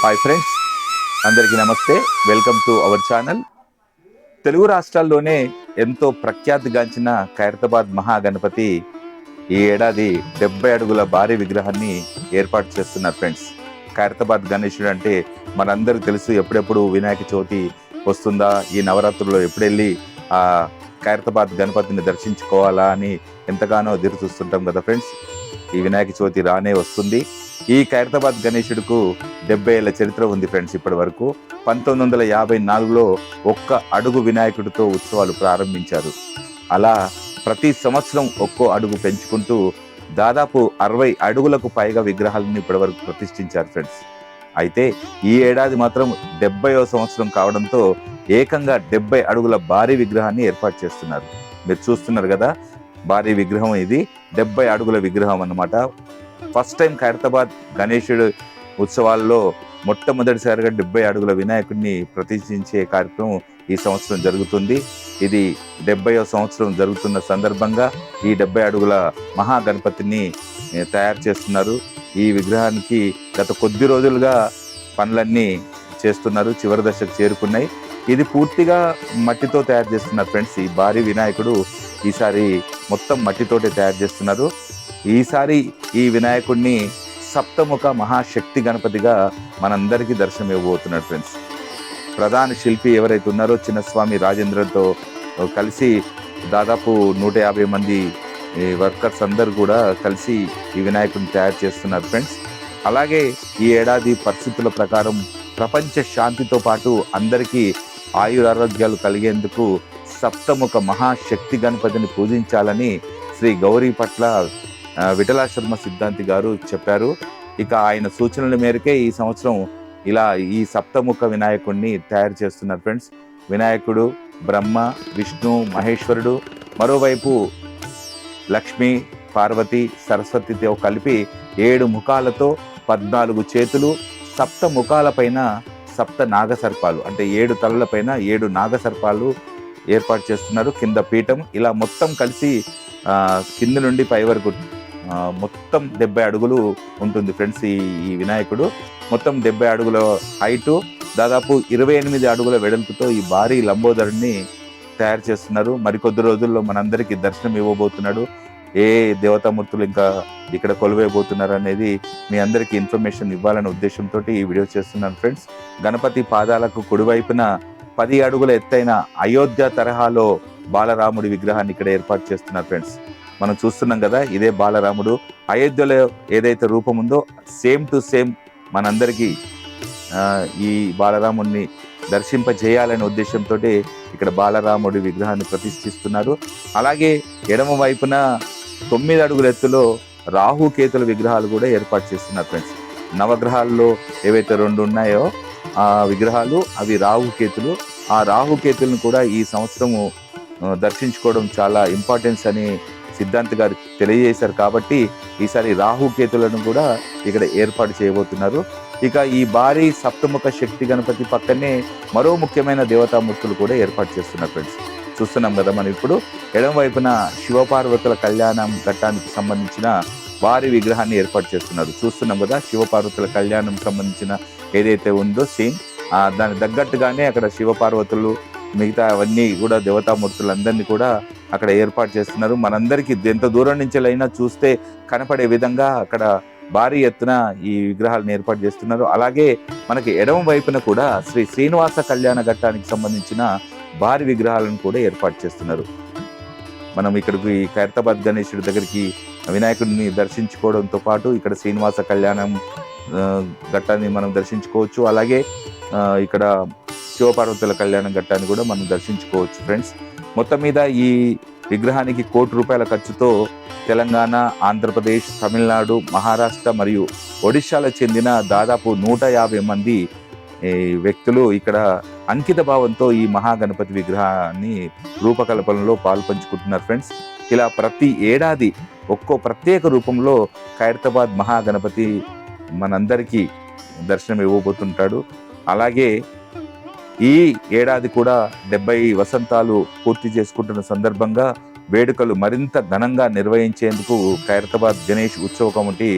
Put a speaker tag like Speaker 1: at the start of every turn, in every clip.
Speaker 1: Hi friends అందరికీ నమస్తే. Welcome to our channel Telugu రాష్ట్రాల్లోనే ఎంతో ప్రఖ్యాతిగాంచిన ఖైరతాబాద్ మహాగణపతి ఈ ఏడాది డెబ్బై అడుగుల భారీ విగ్రహాన్ని ఏర్పాటు చేస్తున్నారు ఫ్రెండ్స్ ఖైరతాబాద్ గణేశుడు అంటే మనందరికీ తెలుసు ఎప్పుడెప్పుడు వినాయక చవితి వస్తుందా ఈ నవరాత్రుల్లో ఎప్పుడెళ్ళి ఆ ఖైరతాబాద్ గణపతిని దర్శించుకోవాలా అని ఎంతగానో ఎదురు చూస్తుంటాం కదా ఫ్రెండ్స్ ఈ వినాయక చవితి రానే వస్తుంది. ఈ ఖైరతాబాద్ గణేశుడుకు డెబ్బై ఏళ్ళ చరిత్ర ఉంది ఫ్రెండ్స్ ఇప్పటి వరకు. పంతొమ్మిది వందల యాభై నాలుగులో ఒక్క అడుగు వినాయకుడితో ఉత్సవాలు ప్రారంభించారు. అలా ప్రతి సంవత్సరం ఒక్కో అడుగు పెంచుకుంటూ దాదాపు అరవై అడుగులకు పైగా విగ్రహాలను ఇప్పటివరకు ప్రతిష్ఠించారు ఫ్రెండ్స్. అయితే ఈ ఏడాది మాత్రం డెబ్బయో సంవత్సరం కావడంతో ఏకంగా డెబ్బై అడుగుల భారీ విగ్రహాన్ని ఏర్పాటు చేస్తున్నారు. మీరు చూస్తున్నారు కదా భారీ విగ్రహం ఇది. డెబ్బై అడుగుల విగ్రహం అనమాట ఫస్ట్ టైం ఖైరతాబాద్ గణేశుడు ఉత్సవాల్లో మొట్టమొదటిసారిగా డెబ్బై అడుగుల వినాయకుడిని ప్రతిష్ఠించే కార్యక్రమం ఈ సంవత్సరం జరుగుతుంది. ఇది డెబ్బైవ సంవత్సరం జరుగుతున్న సందర్భంగా ఈ డెబ్బై అడుగుల మహాగణపతిని తయారు చేస్తున్నారు. ఈ విగ్రహానికి గత కొద్ది రోజులుగా పనులన్నీ చేస్తున్నారు. చివరి దశకు చేరుకున్నాయి. ఇది పూర్తిగా మట్టితో తయారు చేస్తున్నారు ఫ్రెండ్స్ ఈ భారీ వినాయకుడు ఈసారి మొత్తం మట్టితోటే తయారు చేస్తున్నారు. ఈసారి ఈ వినాయకుడిని సప్తముఖ మహాశక్తి గణపతిగా మనందరికీ దర్శనం ఇవ్వబోతున్నాడు ఫ్రెండ్స్. ప్రధాన శిల్పి ఎవరైతే ఉన్నారో చిన్నస్వామి రాజేంద్రతో కలిసి దాదాపు నూట యాభై మంది ఈ వర్కర్స్ అందరు కూడా కలిసి ఈ వినాయకుడిని తయారు చేస్తున్నారు ఫ్రెండ్స్. అలాగే ఈ ఏడాది పరిస్థితుల ప్రకారం ప్రపంచ శాంతితో పాటు అందరికీ ఆయురారోగ్యాలు కలిగేందుకు సప్తముఖ మహాశక్తి గణపతిని పూజించాలని శ్రీ గౌరీ పట్ల విఠలాశర్మ సిద్ధాంతి గారు చెప్పారు. ఇక ఆయన సూచనల మేరకే ఈ సంవత్సరం ఇలా ఈ సప్తముఖ వినాయకుడిని తయారు చేస్తున్నారు ఫ్రెండ్స్. వినాయకుడు బ్రహ్మ విష్ణు మహేశ్వరుడు మరోవైపు లక్ష్మి పార్వతి సరస్వతితో కలిపి ఏడు ముఖాలతో పద్నాలుగు చేతులు సప్త ముఖాలపైన సప్త నాగసర్పాలు అంటే ఏడు తలలపైన ఏడు నాగసర్పాలు ఏర్పాటు చేస్తున్నారు. కింద పీఠం ఇలా మొత్తం కలిసి కింద నుండి పై వరకు మొత్తం డెబ్బై అడుగులు ఉంటుంది ఫ్రెండ్స్ ఈ ఈ వినాయకుడు. మొత్తం డెబ్బై అడుగుల హైటు దాదాపు ఇరవై ఎనిమిది అడుగుల వెడల్పుతో ఈ భారీ లంబోదరుణ్ణి తయారు చేస్తున్నారు. మరికొద్ది రోజుల్లో మనందరికీ దర్శనం ఇవ్వబోతున్నాడు. ఏ దేవతామూర్తులు ఇంకా ఇక్కడ కొలువైపోతున్నారు అనేది మీ అందరికీ ఇన్ఫర్మేషన్ ఇవ్వాలనే ఉద్దేశంతో ఈ వీడియో చేస్తున్నాను ఫ్రెండ్స్. గణపతి పాదాలకు కుడివైపున పది అడుగుల ఎత్తైన అయోధ్య తరహాలో బాలరాముడి విగ్రహాన్ని ఇక్కడ ఏర్పాటు చేస్తున్నారు ఫ్రెండ్స్. మనం చూస్తున్నాం కదా ఇదే బాలరాముడు. అయోధ్యలో ఏదైతే రూపం ఉందో సేమ్ టు సేమ్ మనందరికీ ఈ బాలరాముడిని దర్శింపజేయాలనే ఉద్దేశంతో ఇక్కడ బాలరాముడి విగ్రహాన్ని ప్రతిష్ఠిస్తున్నారు. అలాగే ఎడమ వైపున తొమ్మిది అడుగుల ఎత్తులో రాహుకేతుల విగ్రహాలు కూడా ఏర్పాటు చేస్తున్నారు ఫ్రెండ్స్. నవగ్రహాల్లో ఏవైతే రెండు ఉన్నాయో ఆ విగ్రహాలు అవి రాహుకేతులు. ఆ రాహుకేతులను కూడా ఈ సంవత్సరము దర్శించుకోవడం చాలా ఇంపార్టెన్స్ అని సిద్ధాంత్ గారు తెలియజేశారు కాబట్టి ఈసారి రాహుకేతులను కూడా ఇక్కడ ఏర్పాటు చేయబోతున్నారు. ఇక ఈ భారీ సప్తముఖ శక్తి గణపతి పక్కనే మరో ముఖ్యమైన దేవతామూర్తులు కూడా ఏర్పాటు చేస్తున్నారు ఫ్రెండ్స్. చూస్తున్నాం కదా మనం ఇప్పుడు. ఎడం వైపున శివపార్వతుల కళ్యాణం ఘట్టానికి సంబంధించిన భారీ విగ్రహాన్ని ఏర్పాటు చేస్తున్నారు. చూస్తున్నాం కదా శివపార్వతుల కళ్యాణం సంబంధించిన ఏదైతే ఉందో సీన్ దానికి దాని తగ్గట్టుగానే అక్కడ శివపార్వతులు మిగతా అవన్నీ కూడా దేవతామూర్తులందరినీ కూడా అక్కడ ఏర్పాటు చేస్తున్నారు. మనందరికీ ఎంత దూరం నుంచి అయినా చూస్తే కనపడే విధంగా అక్కడ భారీ ఎత్తున ఈ విగ్రహాలను ఏర్పాటు చేస్తున్నారు. అలాగే మనకి ఎడమ వైపున కూడా శ్రీ శ్రీనివాస కళ్యాణ ఘట్టానికి సంబంధించిన భారీ విగ్రహాలను కూడా ఏర్పాటు చేస్తున్నారు. మనం ఇక్కడికి ఈ ఖైరతాబాద్ గణేశుడి దగ్గరికి వినాయకుడిని దర్శించుకోవడంతో పాటు ఇక్కడ శ్రీనివాస కళ్యాణం ఘట్టాన్ని మనం దర్శించుకోవచ్చు. అలాగే ఇక్కడ శివపార్వతుల కళ్యాణం ఘట్టాన్ని కూడా మనం దర్శించుకోవచ్చు ఫ్రెండ్స్. మొత్తం మీద ఈ విగ్రహానికి కోటి రూపాయల ఖర్చుతో తెలంగాణ ఆంధ్రప్రదేశ్ తమిళనాడు మహారాష్ట్ర మరియు ఒడిశాలకు చెందిన దాదాపు నూట యాభై మంది ఈ వ్యక్తులు ఇక్కడ అంకిత భావంతో ఈ మహాగణపతి విగ్రహాన్ని రూపకల్పనలో పాల్పంచుకుంటున్నారు ఫ్రెండ్స్. ఇలా ప్రతి ఏడాది ఒక్కో ప్రత్యేక రూపంలో ఖైరతాబాద్ మహాగణపతి మనందరికీ దర్శనం ఇవ్వబోతుంటాడు. అలాగే ఈ ఏడాది కూడా డెబ్బై వసంతాలు పూర్తి చేసుకుంటున్న సందర్భంగా వేడుకలు మరింత ఘనంగా నిర్వహించేందుకు ఖైరతాబాద్ గణేష్ ఉత్సవ కమిటీ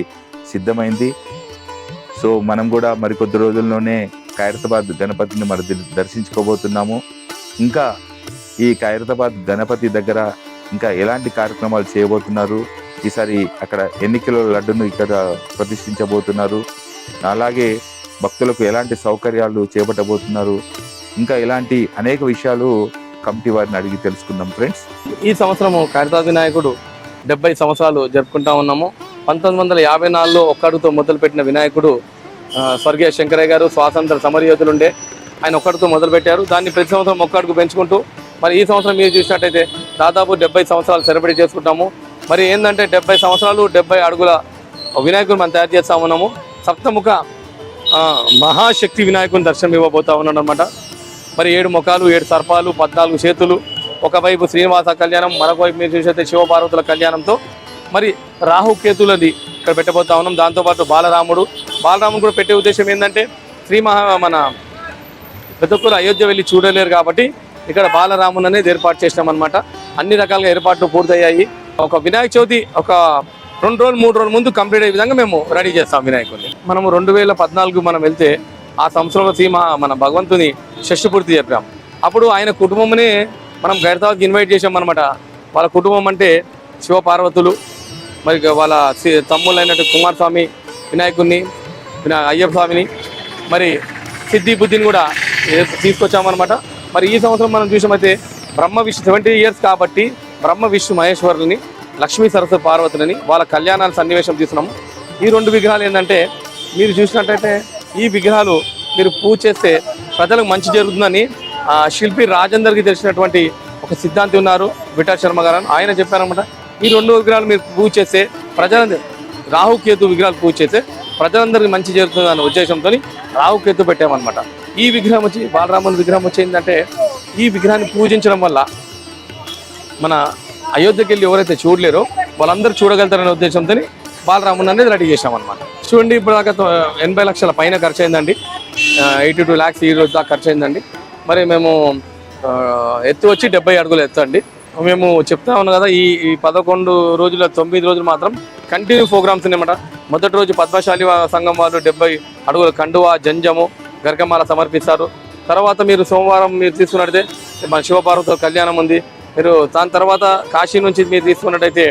Speaker 1: సిద్ధమైంది. సో మనం కూడా మరికొద్ది రోజుల్లోనే ఖైరతాబాద్ గణపతిని మరి దర్శించుకోబోతున్నాము. ఇంకా ఈ ఖైరతాబాద్ గణపతి దగ్గర ఇంకా ఎలాంటి కార్యక్రమాలు చేయబోతున్నారు? ఈసారి అక్కడ ఎన్ని కిలోల లడ్డును ఇక్కడ ప్రతిష్ఠించబోతున్నారు. అలాగే భక్తులకు ఎలాంటి సౌకర్యాలు చేపట్టబోతున్నారు. ఇంకా ఇలాంటి అనేక విషయాలు కమిటీ వారిని అడిగి తెలుసుకుందాం ఫ్రెండ్స్.
Speaker 2: ఈ సంవత్సరము కారితా వినాయకుడు డెబ్బై సంవత్సరాలు జరుపుకుంటా ఉన్నాము. పంతొమ్మిది వందల యాభై నాలుగులో ఒక్కడుతో మొదలుపెట్టిన వినాయకుడు స్వర్గీయ శంకరయ్య గారు స్వాతంత్ర సమరయోధులుండే. ఆయన ఒక్కడితో మొదలుపెట్టారు. దాన్ని ప్రతి సంవత్సరం ఒక్కడికి పెంచుకుంటూ మరి ఈ సంవత్సరం మీరు చూసినట్టయితే దాదాపు డెబ్బై సంవత్సరాలు సెలబ్రేట్ చేసుకుంటాము. మరి ఏంటంటే డెబ్బై సంవత్సరాలు డెబ్బై అడుగుల వినాయకుడు మనం తయారు చేస్తా ఉన్నాము. సప్తముఖ మహాశక్తి వినాయకుని దర్శనం ఇవ్వబోతా ఉన్నాడు అనమాట మరి ఏడు ముఖాలు ఏడు సర్పాలు పద్నాలుగు చేతులు ఒకవైపు శ్రీనివాస కళ్యాణం మరొకవైపు మీరు చూసైతే శివపార్వతుల కళ్యాణంతో మరి రాహుకేతులది ఇక్కడ పెట్టబోతా ఉన్నాం. దాంతోపాటు బాలరాముడు. బాలరాముడు కూడా పెట్టే ఉద్దేశం ఏంటంటే శ్రీ మహా మన ప్రతి ఒక్కరు అయోధ్య వెళ్ళి చూడలేరు కాబట్టి ఇక్కడ బాలరాముని అనేది ఏర్పాటు చేసినాం అన్ని రకాలుగా ఏర్పాట్లు పూర్తయ్యాయి. ఒక వినాయక చవితి ఒక రెండు రోజులు మూడు రోజుల ముందు కంప్లీట్ అయ్యే విధంగా మేము రెడీ చేస్తాం వినాయకుడిని. మనము రెండు వేల పద్నాలుగు మనం వెళ్తే ఆ సంవత్సరంలో సీమ మన భగవంతుని షష్టిపూర్తి చెప్పాం అప్పుడు ఆయన కుటుంబంని మనం గైరతాబాద్కి ఇన్వైట్ చేసాం అనమాట వాళ్ళ కుటుంబం అంటే శివపార్వతులు మరి వాళ్ళ సి- తమ్ముళ్ళైనట్టు కుమారస్వామి వినాయకుడిని వినా అయ్యప్ప స్వామిని మరి సిద్ధి బుద్ధిని కూడా తీసుకొచ్చామన్నమాట. మరి ఈ సంవత్సరం మనం చూసామైతే బ్రహ్మ విష్ణు సెవెంటీ ఇయర్స్ కాబట్టి బ్రహ్మ విష్ణు మహేశ్వరులని లక్ష్మీ సరస్వతి పార్వతులని వాళ్ళ కళ్యాణాల సన్నివేశం తీసుకున్నాము ఈ రెండు విగ్రహాలు ఏంటంటే మీరు చూసినట్టయితే ఈ విగ్రహాలు మీరు పూజ చేస్తే ప్రజలకు మంచి జరుగుతుందని ఆ శిల్పి రాజేందర్కి తెలిసినటువంటి ఒక సిద్ధాంతి ఉన్నారు విఠా శర్మ గారు ఆయన చెప్పారనమాట ఈ రెండు విగ్రహాలు మీరు పూజ చేస్తే ప్రజల రాహుకేతు విగ్రహాలు పూజ చేస్తే ప్రజలందరికీ మంచి జరుగుతుంది అనే ఉద్దేశంతో రాహుకేతు పెట్టామన్నమాట. ఈ విగ్రహం వచ్చి బాలరాముని విగ్రహం వచ్చి ఏంటంటే ఈ విగ్రహాన్ని పూజించడం వల్ల మన అయోధ్యకి వెళ్ళి ఎవరైతే చూడలేరో వాళ్ళందరూ చూడగలుగుతారనే ఉద్దేశంతో బాలరాముని అనేది రెడీ చేసామన్నమాట చూడండి ఇప్పుడు దాకా తో- ఎనభై లక్షల పైన ఖర్చు అయిందండి ఎయిటీ టూ ల్యాక్స్ ఈ రోజు దాకా ఖర్చు అయిందండి మరి మేము ఎత్తు వచ్చి డెబ్బై అడుగులు ఎత్తు అండి. మేము చెప్తా ఉన్నాం కదా ఈ పదకొండు రోజుల తొమ్మిది రోజులు మాత్రం కంటిన్యూ ప్రోగ్రామ్స్ ఉన్నాయన్నమాట మొదటి రోజు పద్మశాలి సంఘం వాళ్ళు డెబ్బై అడుగుల కండువా జంజము గర్గమాల సమర్పిస్తారు. తర్వాత మీరు సోమవారం మీరు తీసుకున్నట్టే మన శివపార్వతుల కళ్యాణం ఉంది. మీరు దాని తర్వాత కాశీ నుంచి మీరు తీసుకున్నట్టయితే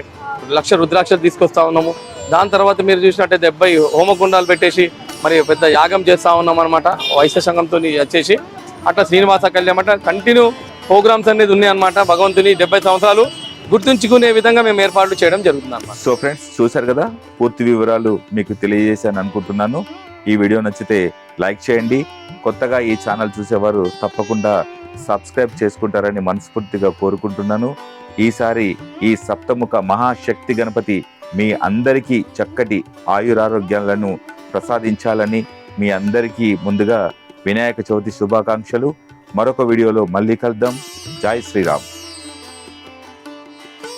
Speaker 2: లక్ష రుద్రాక్షలు తీసుకొస్తా ఉన్నాము. దాని తర్వాత మీరు చూసినట్టయితే డెబ్బై హోమగుండాలు పెట్టేసి మరి పెద్ద యాగం చేస్తా ఉన్నాం అనమాట వైశ్య సంఘంతో వచ్చేసి. అట్లా శ్రీనివాస కళ్యాణం అంటే కంటిన్యూ ప్రోగ్రామ్స్ అనేది ఉన్నాయి అనమాట భగవంతుని డెబ్బై సంవత్సరాలు గుర్తుంచుకునే విధంగా మేము ఏర్పాట్లు చేయడం జరుగుతుంది
Speaker 1: సో ఫ్రెండ్స్ చూశారు కదా? పూర్తి వివరాలు మీకు తెలియజేశాను అనుకుంటున్నాను. ఈ వీడియో నచ్చితే లైక్ చేయండి. కొత్తగా ఈ ఛానల్ చూసేవారు తప్పకుండా సబ్స్క్రైబ్ చేసుకుంటారని మనస్ఫూర్తిగా కోరుకుంటున్నాను. ఈసారి ఈ సప్తముఖ మహాశక్తి గణపతి మీ అందరికీ చక్కటి ఆయురారోగ్యాలను ప్రసాదించాలని మీ అందరికీ ముందుగా వినాయక చవితి శుభాకాంక్షలు. మరొక వీడియోలో మళ్ళీ కలుద్దాం. జై శ్రీరామ్.